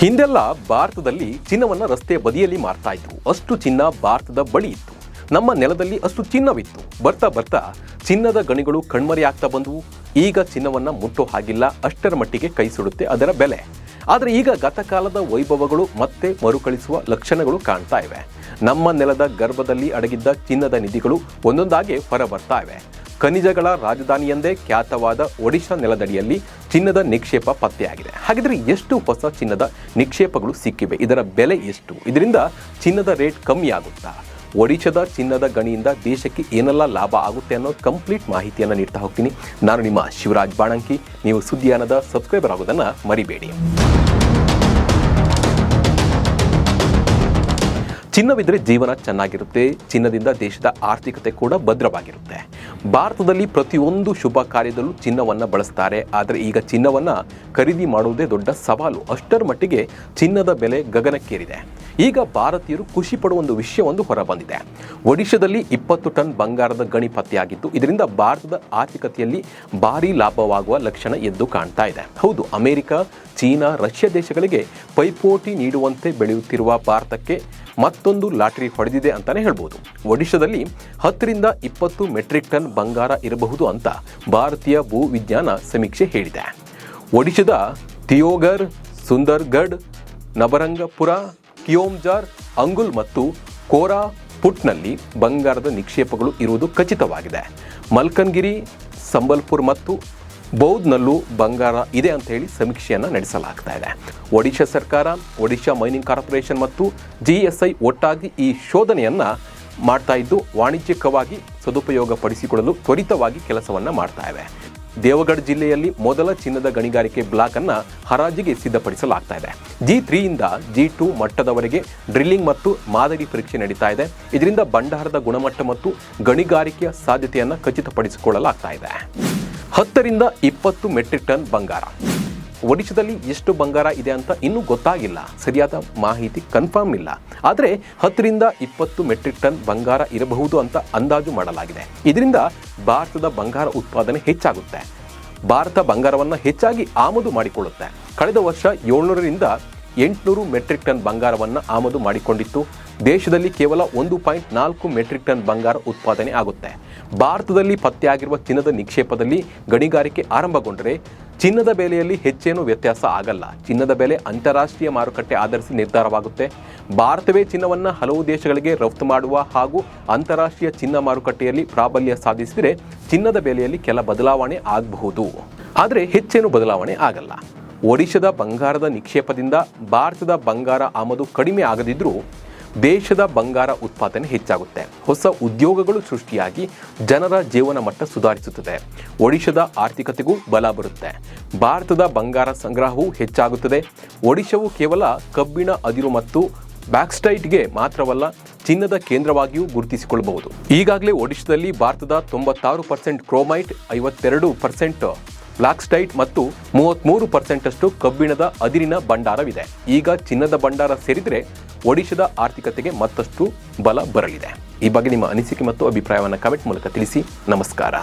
ಹಿಂದೆಲ್ಲ ಭಾರತದಲ್ಲಿ ಚಿನ್ನವನ್ನ ರಸ್ತೆ ಬದಿಯಲ್ಲಿ ಮಾರ್ತಾ ಇದ್ರು ಅಷ್ಟು ಚಿನ್ನ ಭಾರತದ ಬಳಿ ಇತ್ತು. ನಮ್ಮ ನೆಲದಲ್ಲಿ ಅಷ್ಟು ಚಿನ್ನವಿತ್ತು. ಬರ್ತಾ ಬರ್ತಾ ಚಿನ್ನದ ಗಣಿಗಳು ಕಣ್ಮರೆಯಾಗ್ತಾ ಬಂದವು. ಈಗ ಚಿನ್ನವನ್ನ ಮುಟ್ಟೋ ಹಾಗಿಲ್ಲ. ಅಷ್ಟರ ಮಟ್ಟಿಗೆ ಕೈ ಸುಡುತ್ತೆ ಅದರ ಬೆಲೆ. ಆದರೆ ಈಗ ಗತಕಾಲದ ವೈಭವಗಳು ಮತ್ತೆ ಮರುಕಳಿಸುವ ಲಕ್ಷಣಗಳು ಕಾಣ್ತಾ ಇವೆ. ನಮ್ಮ ನೆಲದ ಗರ್ಭದಲ್ಲಿ ಅಡಗಿದ್ದ ಚಿನ್ನದ ನಿಧಿಗಳು ಒಂದೊಂದಾಗಿ ಹೊರ ಬರ್ತಾ ಇವೆ. ಖನಿಜಗಳ ರಾಜಧಾನಿಯೆಂದೇ ಖ್ಯಾತವಾದ ಒಡಿಶಾ ನೆಲದಡಿಯಲ್ಲಿ ಚಿನ್ನದ ನಿಕ್ಷೇಪ ಪತ್ತೆಯಾಗಿದೆ. ಹಾಗಿದ್ರೆ ಎಷ್ಟು ಹೊಸ ಚಿನ್ನದ ನಿಕ್ಷೇಪಗಳು ಸಿಕ್ಕಿವೆ? ಇದರ ಬೆಲೆ ಎಷ್ಟು? ಇದರಿಂದ ಚಿನ್ನದ ರೇಟ್ ಕಮ್ಮಿ ಆಗುತ್ತಾ ಒಡಿಶಾದ ಚಿನ್ನದ ಗಣಿಯಿಂದ ದೇಶಕ್ಕೆ ಏನೆಲ್ಲ ಲಾಭ ಆಗುತ್ತೆ ಅನ್ನೋ ಕಂಪ್ಲೀಟ್ ಮಾಹಿತಿಯನ್ನು ನೀಡ್ತಾ ಹೋಗ್ತೀನಿ. ನಾನು ನಿಮ್ಮ ಶಿವರಾಜ್ ಬಾಣಂಕಿ. ನೀವು ಸುದ್ದಿಯಾನದ ಸಬ್ಸ್ಕ್ರೈಬರ್ ಆಗೋದನ್ನು ಮರಿಬೇಡಿ. ಚಿನ್ನವಿದ್ರೆ ಜೀವನ ಚೆನ್ನಾಗಿರುತ್ತೆ, ಚಿನ್ನದಿಂದ ದೇಶದ ಆರ್ಥಿಕತೆ ಕೂಡ ಭದ್ರವಾಗಿರುತ್ತೆ. ಭಾರತದಲ್ಲಿ ಪ್ರತಿಯೊಂದು ಶುಭ ಕಾರ್ಯದಲ್ಲೂ ಚಿನ್ನವನ್ನು ಬಳಸ್ತಾರೆ. ಆದರೆ ಈಗ ಚಿನ್ನವನ್ನು ಖರೀದಿ ಮಾಡುವುದೇ ದೊಡ್ಡ ಸವಾಲು. ಅಷ್ಟರ ಮಟ್ಟಿಗೆ ಚಿನ್ನದ ಬೆಲೆ ಗಗನಕ್ಕೇರಿದೆ. ಈಗ ಭಾರತೀಯರು ಖುಷಿ ಪಡುವ ಒಂದು ವಿಷಯವೊಂದು ಹೊರಬಂದಿದೆ. ಒಡಿಶಾದಲ್ಲಿ ಇಪ್ಪತ್ತು ಟನ್ ಬಂಗಾರದ ಗಣಿ ಪತ್ತೆಯಾಗಿತ್ತು. ಇದರಿಂದ ಭಾರತದ ಆರ್ಥಿಕತೆಯಲ್ಲಿ ಭಾರೀ ಲಾಭವಾಗುವ ಲಕ್ಷಣ ಎದ್ದು ಕಾಣ್ತಾ ಇದೆ. ಹೌದು, ಅಮೆರಿಕ, ಚೀನಾ, ರಷ್ಯಾ ದೇಶಗಳಿಗೆ ಪೈಪೋಟಿ ನೀಡುವಂತೆ ಬೆಳೆಯುತ್ತಿರುವ ಭಾರತಕ್ಕೆ ಮತ್ತೊಂದು ಲಾಟರಿ ಹೊಡೆದಿದೆ ಅಂತಾನೆ ಹೇಳ್ಬೋದು. ಒಡಿಶಾದಲ್ಲಿ ಹತ್ತರಿಂದ ಇಪ್ಪತ್ತು ಮೆಟ್ರಿಕ್ ಟನ್ ಬಂಗಾರ ಇರಬಹುದು ಅಂತ ಭಾರತೀಯ ಭೂ ವಿಜ್ಞಾನ ಸಮೀಕ್ಷೆ ಹೇಳಿದೆ. ಒಡಿಶಾದ ತಿಯೋಗರ್ ಸುಂದರ್ಗಢ್ ನಬರಂಗಪುರ ಕಿಯೋಮ್ಜಾರ್ ಅಂಗುಲ್ ಮತ್ತು ಕೋರಾ ಪುಟ್ನಲ್ಲಿ ಬಂಗಾರದ ನಿಕ್ಷೇಪಗಳು ಇರುವುದು ಖಚಿತವಾಗಿದೆ. ಮಲ್ಕನ್ಗಿರಿ, ಸಂಬಲ್ಪುರ್ ಮತ್ತು ಬೌದ್ನಲ್ಲೂ ಬಂಗಾರ ಇದೆ ಅಂತ ಹೇಳಿ ಸಮೀಕ್ಷೆಯನ್ನು ನಡೆಸಲಾಗ್ತಾ ಇದೆ. ಒಡಿಶಾ ಸರ್ಕಾರ, ಒಡಿಶಾ ಮೈನಿಂಗ್ ಕಾರ್ಪೊರೇಷನ್ ಮತ್ತು ಜಿಎಸ್ಐ ಒಟ್ಟಾಗಿ ಈ ಶೋಧನೆಯನ್ನು ಮಾಡ್ತಾ ಇದ್ದು ವಾಣಿಜ್ಯಿಕವಾಗಿ ಸದುಪಯೋಗ ಪಡಿಸಿಕೊಳ್ಳಲು ತ್ವರಿತವಾಗಿ ಕೆಲಸವನ್ನು ಮಾಡ್ತಾ ಇವೆ ದೇವಗಢ ಜಿಲ್ಲೆಯಲ್ಲಿ ಮೊದಲ ಚಿನ್ನದ ಗಣಿಗಾರಿಕೆ ಬ್ಲಾಕ್ ಅನ್ನು ಹರಾಜಿಗೆ ಸಿದ್ಧಪಡಿಸಲಾಗ್ತಾ ಇದೆ. ಜಿ ತ್ರೀಯಿಂದ ಜಿ ಟು ಮಟ್ಟದವರೆಗೆ ಡ್ರಿಲ್ಲಿಂಗ್ ಮತ್ತು ಮಾದರಿ ಪರೀಕ್ಷೆ ನಡೀತಾ ಇದೆ. ಇದರಿಂದ ಭಂಡಾರದ ಗುಣಮಟ್ಟ ಮತ್ತು ಗಣಿಗಾರಿಕೆಯ ಸಾಧ್ಯತೆಯನ್ನು ಖಚಿತಪಡಿಸಿಕೊಳ್ಳಲಾಗ್ತಾ ಇದೆ. ಹತ್ತರಿಂದ ಇಪ್ಪತ್ತು ಮೆಟ್ರಿಕ್ ಟನ್ ಬಂಗಾರ. ಒಡಿಶಾದಲ್ಲಿ ಎಷ್ಟು ಬಂಗಾರ ಇದೆ ಅಂತ ಇನ್ನೂ ಗೊತ್ತಾಗಿಲ್ಲ. ಸರಿಯಾದ ಮಾಹಿತಿ ಕನ್ಫರ್ಮ್ ಇಲ್ಲ. ಆದರೆ ಹತ್ತರಿಂದ ಇಪ್ಪತ್ತು ಮೆಟ್ರಿಕ್ ಟನ್ ಬಂಗಾರ ಇರಬಹುದು ಅಂತ ಅಂದಾಜು ಮಾಡಲಾಗಿದೆ. ಇದರಿಂದ ಭಾರತದ ಬಂಗಾರ ಉತ್ಪಾದನೆ ಹೆಚ್ಚಾಗುತ್ತೆ. ಭಾರತ ಬಂಗಾರವನ್ನು ಹೆಚ್ಚಾಗಿ ಆಮದು ಮಾಡಿಕೊಳ್ಳುತ್ತೆ. ಕಳೆದ ವರ್ಷ ಏಳ್ನೂರರಿಂದ ಎಂಟುನೂರು ಮೆಟ್ರಿಕ್ ಟನ್ ಬಂಗಾರವನ್ನು ಆಮದು ಮಾಡಿಕೊಂಡಿತ್ತು. ದೇಶದಲ್ಲಿ ಕೇವಲ ಒಂದು ಪಾಯಿಂಟ್ ನಾಲ್ಕು ಮೆಟ್ರಿಕ್ ಟನ್ ಬಂಗಾರ ಉತ್ಪಾದನೆ ಆಗುತ್ತೆ. ಭಾರತದಲ್ಲಿ ಪತ್ತೆಯಾಗಿರುವ ಚಿನ್ನದ ನಿಕ್ಷೇಪದಲ್ಲಿ ಗಣಿಗಾರಿಕೆ ಆರಂಭಗೊಂಡರೆ ಚಿನ್ನದ ಬೆಲೆಯಲ್ಲಿ ಹೆಚ್ಚೇನೂ ವ್ಯತ್ಯಾಸ ಆಗಲ್ಲ. ಚಿನ್ನದ ಬೆಲೆ ಅಂತಾರಾಷ್ಟ್ರೀಯ ಮಾರುಕಟ್ಟೆ ಆಧರಿಸಿ ನಿರ್ಧಾರವಾಗುತ್ತೆ. ಭಾರತವೇ ಚಿನ್ನವನ್ನು ಹಲವು ದೇಶಗಳಿಗೆ ರಫ್ತು ಮಾಡುವ ಹಾಗೂ ಅಂತಾರಾಷ್ಟ್ರೀಯ ಚಿನ್ನ ಮಾರುಕಟ್ಟೆಯಲ್ಲಿ ಪ್ರಾಬಲ್ಯ ಸಾಧಿಸಿದರೆ ಚಿನ್ನದ ಬೆಲೆಯಲ್ಲಿ ಕೆಲ ಬದಲಾವಣೆ ಆಗಬಹುದು. ಆದರೆ ಹೆಚ್ಚೇನು ಬದಲಾವಣೆ ಆಗಲ್ಲ. ಒಡಿಶಾದ ಬಂಗಾರದ ನಿಕ್ಷೇಪದಿಂದ ಭಾರತದ ಬಂಗಾರ ಆಮದು ಕಡಿಮೆ ಆಗದಿದ್ದರೂ ದೇಶದ ಬಂಗಾರ ಉತ್ಪಾದನೆ ಹೆಚ್ಚಾಗುತ್ತೆ. ಹೊಸ ಉದ್ಯೋಗಗಳು ಸೃಷ್ಟಿಯಾಗಿ ಜನರ ಜೀವನ ಮಟ್ಟ ಸುಧಾರಿಸುತ್ತದೆ. ಒಡಿಶಾದ ಆರ್ಥಿಕತೆಗೂ ಬಲ ಬರುತ್ತೆ. ಭಾರತದ ಬಂಗಾರ ಸಂಗ್ರಹವೂ ಹೆಚ್ಚಾಗುತ್ತದೆ. ಒಡಿಶಾವು ಕೇವಲ ಕಬ್ಬಿಣ ಅದಿರು ಮತ್ತು ಬ್ಯಾಕ್ಸ್ಟೈಟ್ಗೆ ಮಾತ್ರವಲ್ಲ, ಚಿನ್ನದ ಕೇಂದ್ರವಾಗಿಯೂ ಗುರುತಿಸಿಕೊಳ್ಳಬಹುದು. ಈಗಾಗಲೇ ಒಡಿಶಾದಲ್ಲಿ ಭಾರತದ ತೊಂಬತ್ತಾರು ಪರ್ಸೆಂಟ್ ಕ್ರೋಮೈಟ್, ಐವತ್ತೆರಡು ಪರ್ಸೆಂಟ್ ಬ್ಲಾಕ್ಸ್ಟೈಟ್ ಮತ್ತು ಮೂವತ್ತ್ಮೂರು ಪರ್ಸೆಂಟಷ್ಟು ಕಬ್ಬಿಣದ ಅದಿರಿನ ಭಂಡಾರವಿದೆ. ಈಗ ಚಿನ್ನದ ಭಂಡಾರ ಸೇರಿದರೆ ಒಡಿಶಾದ ಆರ್ಥಿಕತೆಗೆ ಮತ್ತಷ್ಟು ಬಲ ಬರಲಿದೆ. ಈ ಬಗ್ಗೆ ನಿಮ್ಮ ಅನಿಸಿಕೆ ಮತ್ತು ಅಭಿಪ್ರಾಯವನ್ನು ಕಮೆಂಟ್ ಮೂಲಕ ತಿಳಿಸಿ. ನಮಸ್ಕಾರ.